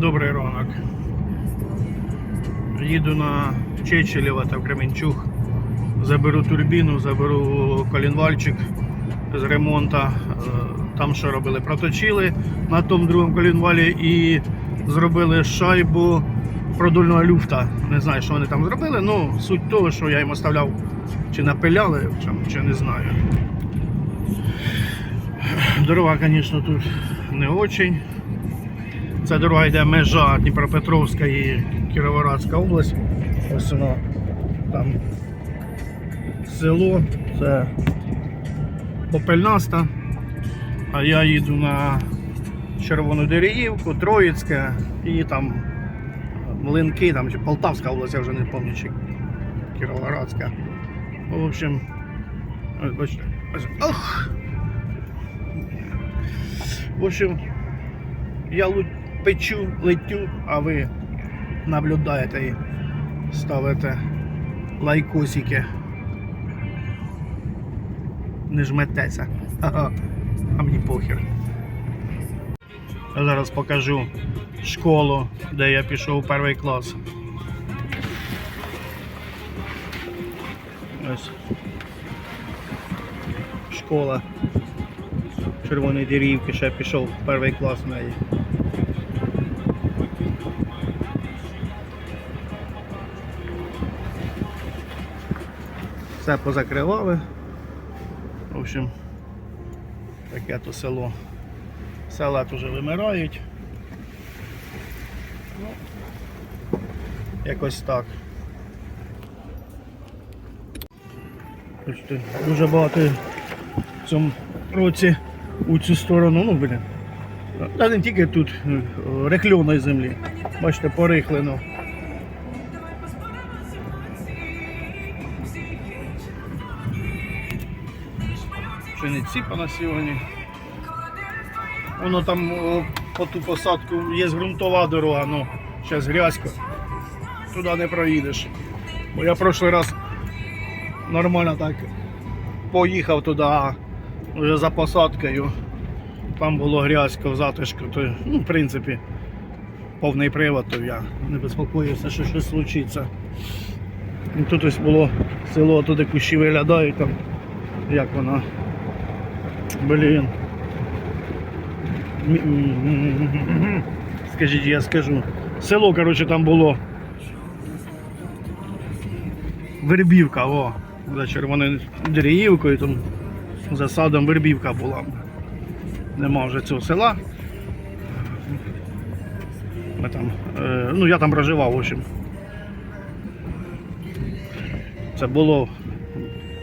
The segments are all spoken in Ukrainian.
Добрий ранок. Їду на Чечелєва та в Кременчуг. Заберу турбіну, заберу колінвальчик з ремонту. Е, Там що робили? Проточили на тому другому колінвалі і зробили шайбу продольного люфта. Не знаю, що вони там зробили. Ну, суть того, що я їм оставляв, чи напиляли, чи не знаю. Дорога, звісно, тут не очень. Ця дорога йде межа Дніпропетровська і Кіровоградська область. Ось воно там село, це Попельнаста. А я їду на Червону Дерев'ївку, Троїцьке і там Млинки, там чи Полтавська область, я вже не пам'ятаю, чи Кіровоградська. В общем, ось бачите. ось- Ох! В общем, я лу- печу, летю, а ви наблюдаєте і ставите лайкосики. Не жметеся. А мені похер. Я зараз покажу школу, де я пішов у перший клас. Ось. Школа. Червоної деревки, ще пішов в перший клас в неї. Все позакривали. В общем, таке то село. Села тут вже вимирають. Ну, якось так. Бачите, Дуже багато в цьому році у цю сторону, ну блін. Та не тільки тут е, рехльоної землі. Бачите, порихлено. Пшениці сьогодні. Воно там о, по ту посадку є ґрунтова дорога, ну зараз грязько. Туди не проїдеш. Бо я прошлий раз нормально так поїхав туди, а вже за посадкою. Там було грязько в затишку, то ну, в принципі повний привод, то я не безпокоївся, що щось случиться. Тут ось було село, туди кущі виглядають там, як воно. Блін. Скажіть, я скажу. Село, коротше, там було. Вербівка, о, за червоною дерев'ївкою, там за садом вербівка була. Нема вже цього села. Ми там, е, ну я там проживав, в общем. Це було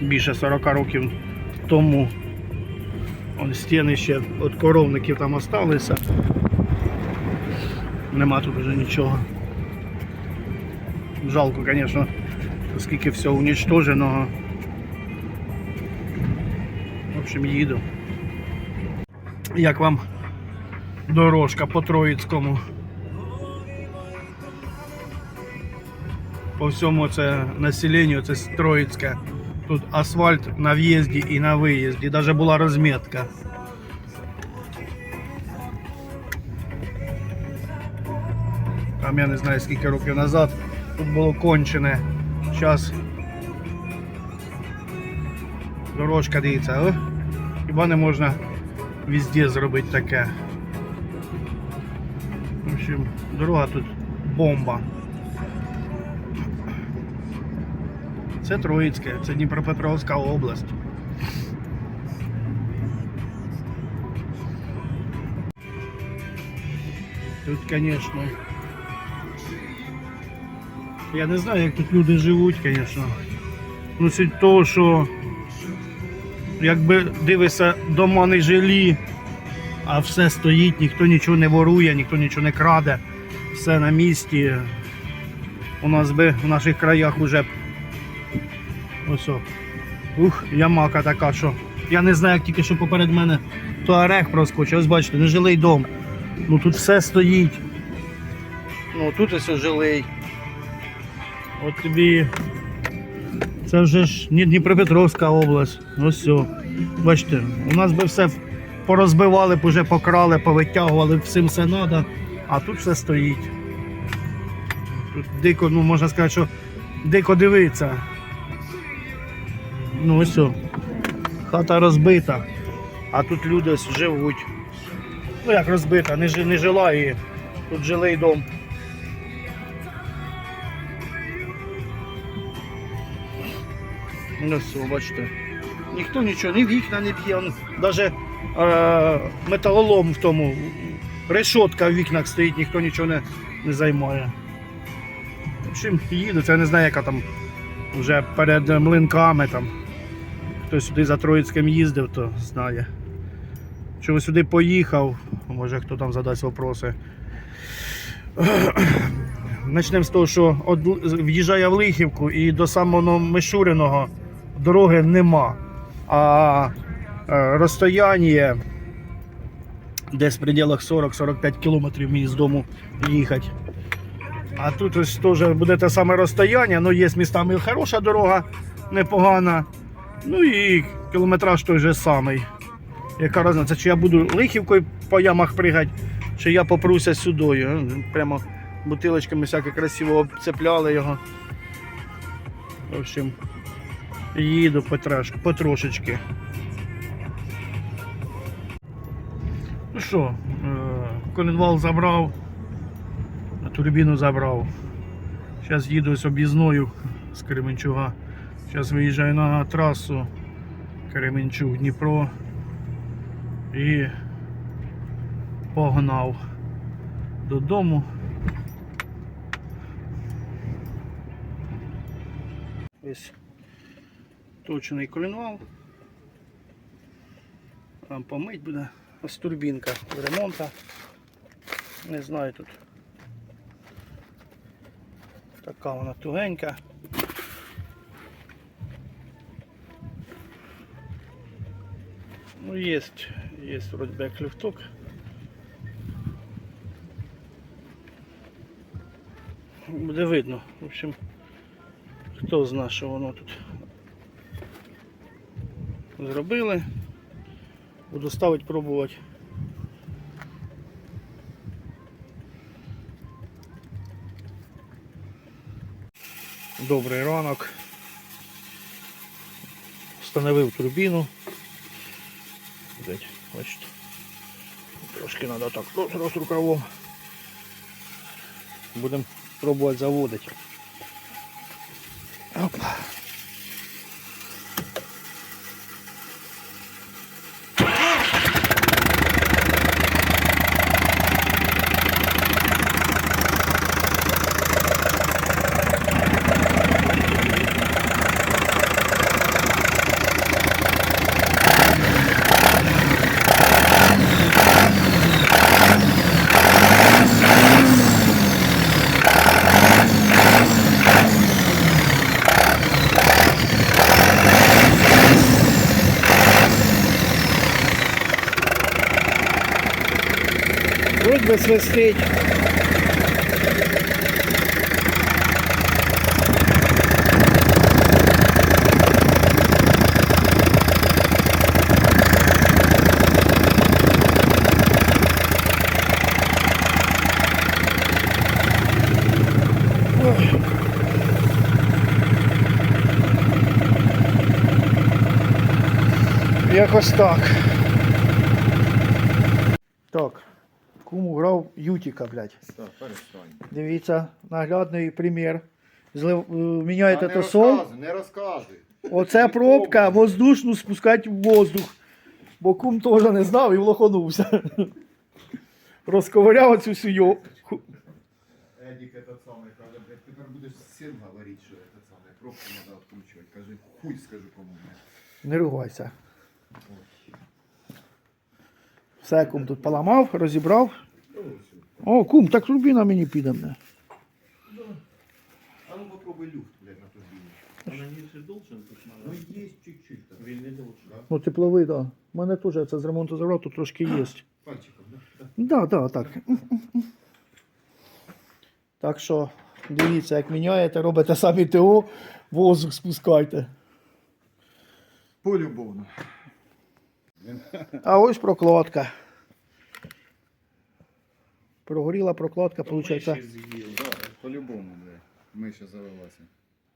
більше 40 років тому. Вон стіни ще від коровників там осталися. Нема тут вже нічого. Жалко, звісно, скільки всього уничтоженого. В общем, їду. Як вам дорожка по Троїцькому? По всьому це населенню, це Троїцьке. Тут асфальт на в'їзді і на виїзді. Навіть була розмітка. Там я не знаю скільки років назад тут було кончене. Зараз дорожка дивіться, о? хіба не можна везде зробити таке. В общем, дорога тут бомба. Це Троїцьке, це Дніпропетровська область. Тут, звісно. Я не знаю, як тут люди живуть, звісно. Ну, суть того, що якби дивишся, дома не жилі, а все стоїть, ніхто нічого не ворує, ніхто нічого не краде, все на місці. У нас би в наших краях уже Ось. Ух, ямака така, що. Я не знаю, як тільки що поперед мене туарег проскочив. Ось бачите, нежилий дом. Ну тут все стоїть. Ну тут ось жилий. От тобі. Це вже ж Дніпропетровська область. Ось все. Бачите, у нас би все порозбивали, б уже покрали, повитягували, всім все треба. А тут все стоїть. Тут дико, ну можна сказати, що дико дивиться. Ну ось. Хата розбита, а тут люди живуть. Ну як розбита, не, не жила і тут жилий дом. Ну все, бачите. Ніхто нічого, ні вікна не б'є, навіть е, металолом в тому, решотка в вікнах стоїть, ніхто нічого не, не займає. В общем, їду, це я не знаю, яка там вже перед е, млинками там. Хто сюди за Троїцьким їздив, то знає. Чого сюди поїхав, може хто там задасть вопроси. Почнемо з того, що в'їжджає в Лихівку і до самого Мишуриного дороги нема. А е, розстояння десь в пределах 40-45 кілометрів мені з дому їхати. А тут ось теж буде те саме розстояння, ну є містами хороша дорога, непогана. Ну і кілометраж той же самий. Яка різниця, чи я буду лихівкою по ямах пригати, чи я попруся. Ну, Прямо бутилочками всяке красиво обцепляли його. В общем, їду потрошечки. Ну що, е, коленвал забрав, турбіну забрав. Зараз їду з об'їзною з Кременчуга. Зараз виїжджаю на трасу Кременчуг Дніпро і погнав додому. Ось точений коленвал. Там помить буде. Ось турбінка ремонту. Не знаю тут. Така вона тугенька. Ну, есть, есть вроде бы як. Буде видно. В общем, хто знає, що воно тут зробили. Буду ставити пробувати. Добрий ранок. Встановив турбіну. Дать, бачите. Трошки треба так роз рукавом. Будемо пробувати заводити. Опа. Вроде бы свистить. Якось. Так. Кум грав Ютіка, блядь. Так, перестань. Дивіться, наглядний примір. Злив, е, міняєте Та то не сол. розказуй, не розказуй. Оце пробка воздушну спускати в воздух. Бо кум теж не знав і влоханувся. Розковыряв цю всю йо. ху- Едік этот самий каже, блядь, тепер будеш син говорити, що этот самий, пробку треба відкручувати. Каже, хуй скажу кому. Не ругайся. Все, кум тут поламав, розібрав. О, кум, так турбіна мені піде. мене. А ну попробуй люфт, блядь, на турбіні. Вона ніже должен бути Ну надо. є чуть-чуть там. Він не должен. Ну, тепловий, так. Да. У мене теж це з ремонту забрав, тут трошки є. Пальчиком, да? Да, да, так. Так що дивіться, як міняєте, робите самі ТО, воздух спускайте. Полюбовно. А ось прокладка. Прогоріла прокладка, виходить. так. з'їв. Да, по-любому, бля. ще завелася.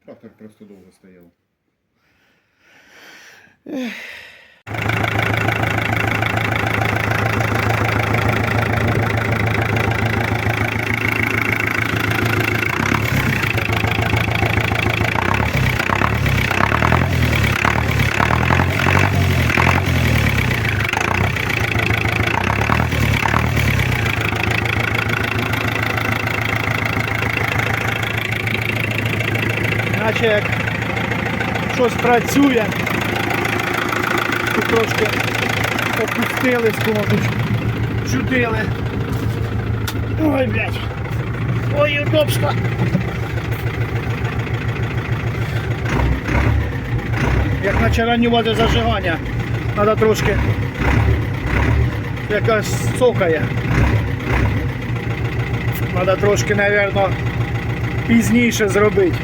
Трактор просто довго стояв. Наче як щось працює. Тут трошки опустили, тут чудили. Ой, блядь. Ой, удобство. Як наче ранювати зажигання. Треба трошки якась цокає. Треба трошки, мабуть, пізніше зробити.